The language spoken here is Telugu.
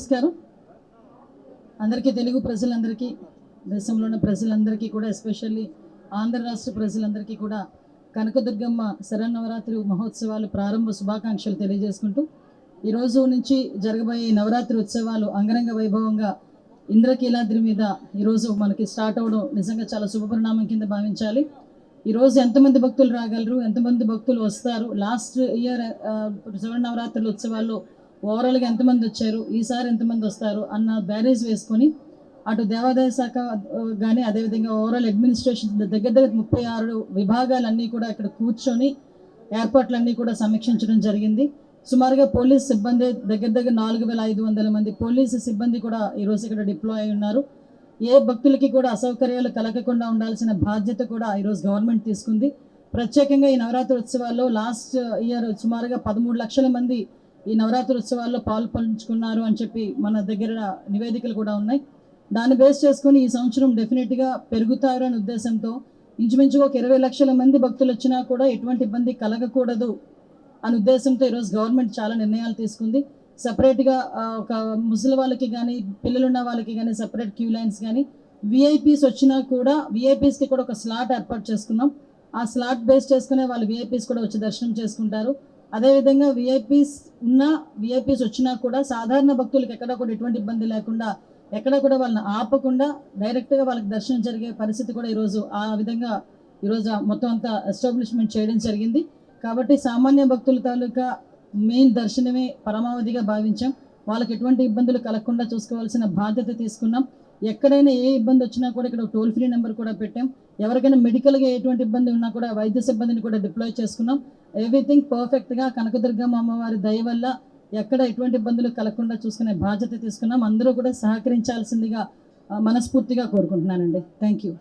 నమస్కారం. అందరికీ తెలుగు ప్రజలందరికీ దేశంలో ఉన్న ప్రజలందరికీ కూడా ఎస్పెషల్లీ ఆంధ్ర రాష్ట్ర ప్రజలందరికీ కూడా కనకదుర్గమ్మ శరన్నవరాత్రి మహోత్సవాలు ప్రారంభ శుభాకాంక్షలు తెలియజేసుకుంటూ ఈ రోజు నుంచి జరగబోయే నవరాత్రి ఉత్సవాలు అంగరంగ వైభవంగా ఇంద్రకీలాద్రి మీద ఈరోజు మనకి స్టార్ట్ అవ్వడం నిజంగా చాలా శుభపరిణామం కింద భావించాలి. ఈరోజు ఎంతమంది భక్తులు రాగలరు? ఎంతమంది భక్తులు వస్తారు? లాస్ట్ ఇయర్ శరణ్ నవరాత్రుల ఉత్సవాల్లో ఓవరాల్గా ఎంతమంది వచ్చారు? ఈసారి ఎంతమంది వస్తారు? అన్న బ్యారేజ్ వేసుకొని అటు దేవాదాయ శాఖ కానీ అదేవిధంగా ఓవరాల్ అడ్మినిస్ట్రేషన్ దగ్గర దగ్గర ముప్పై ఆరు విభాగాలన్నీ కూడా ఇక్కడ కూర్చొని ఏర్పాట్లన్నీ కూడా సమీక్షించడం జరిగింది. సుమారుగా పోలీస్ సిబ్బంది దగ్గర దగ్గర నాలుగు వేల ఐదు వందల మంది పోలీసు సిబ్బంది కూడా ఈరోజు ఇక్కడ డిప్లాయ్ అయి ఉన్నారు. ఏ భక్తులకి కూడా అసౌకర్యాలు కలగకుండా ఉండాల్సిన బాధ్యత కూడా ఈరోజు గవర్నమెంట్ తీసుకుంది. ప్రత్యేకంగా ఈ నవరాత్రి ఉత్సవాల్లో లాస్ట్ ఇయర్ సుమారుగా పదమూడు లక్షల మంది ఈ నవరాత్రి ఉత్సవాల్లో పాలు పంచుకున్నారు అని చెప్పి మన దగ్గర నివేదికలు కూడా ఉన్నాయి. దాన్ని బేస్ చేసుకుని ఈ సంవత్సరం డెఫినెట్గా పెరుగుతారు అనే ఉద్దేశంతో ఇంచుమించుగా ఒక ఇరవై లక్షల మంది భక్తులు వచ్చినా కూడా ఎటువంటి ఇబ్బంది కలగకూడదు అనే ఉద్దేశంతో ఈరోజు గవర్నమెంట్ చాలా నిర్ణయాలు తీసుకుంది. సపరేట్గా ఒక ముసలి వాళ్ళకి కానీ పిల్లలున్న వాళ్ళకి కానీ సపరేట్ క్యూ లైన్స్ కానీ విఐపీస్ వచ్చినా కూడా విఐపీస్కి కూడా ఒక స్లాట్ ఏర్పాటు చేసుకున్నాం. ఆ స్లాట్ బేస్ చేసుకునే వాళ్ళు విఐపీస్ కూడా వచ్చి దర్శనం చేసుకుంటారు. అదేవిధంగా విఐపీస్ ఉన్న విఐపీస్ వచ్చినా కూడా సాధారణ భక్తులకు ఎక్కడ కూడా ఎటువంటి ఇబ్బంది లేకుండా ఎక్కడ కూడా వాళ్ళని ఆపకుండా డైరెక్ట్గా వాళ్ళకి దర్శనం జరిగే పరిస్థితి కూడా ఈరోజు ఆ విధంగా ఈరోజు మొత్తం అంతా ఎస్టాబ్లిష్మెంట్ చేయడం జరిగింది. కాబట్టి సామాన్య భక్తుల తాలూకా మెయిన్ దర్శనమే పరమావధిగా భావించాం. వాళ్ళకి ఎటువంటి ఇబ్బందులు కలగకుండా చూసుకోవాల్సిన బాధ్యత తీసుకున్నాం. ఎక్కడైనా ఏ ఇబ్బంది వచ్చినా కూడా ఇక్కడ టోల్ ఫ్రీ నెంబర్ కూడా పెట్టాం. ఎవరికైనా మెడికల్గా ఎటువంటి ఇబ్బంది ఉన్నా కూడా వైద్య సిబ్బందిని కూడా డిప్లాయ్ చేసుకున్నాం. ఎవ్రీథింగ్ పర్ఫెక్ట్గా కనకదుర్గమ్మ అమ్మవారి దయ వల్ల ఎక్కడ ఎటువంటి ఇబ్బందులు కలగకుండా చూసుకునే బాధ్యత తీసుకున్నాం. అందరూ కూడా సహకరించాల్సిందిగా మనస్ఫూర్తిగా కోరుకుంటున్నానండి. Thank you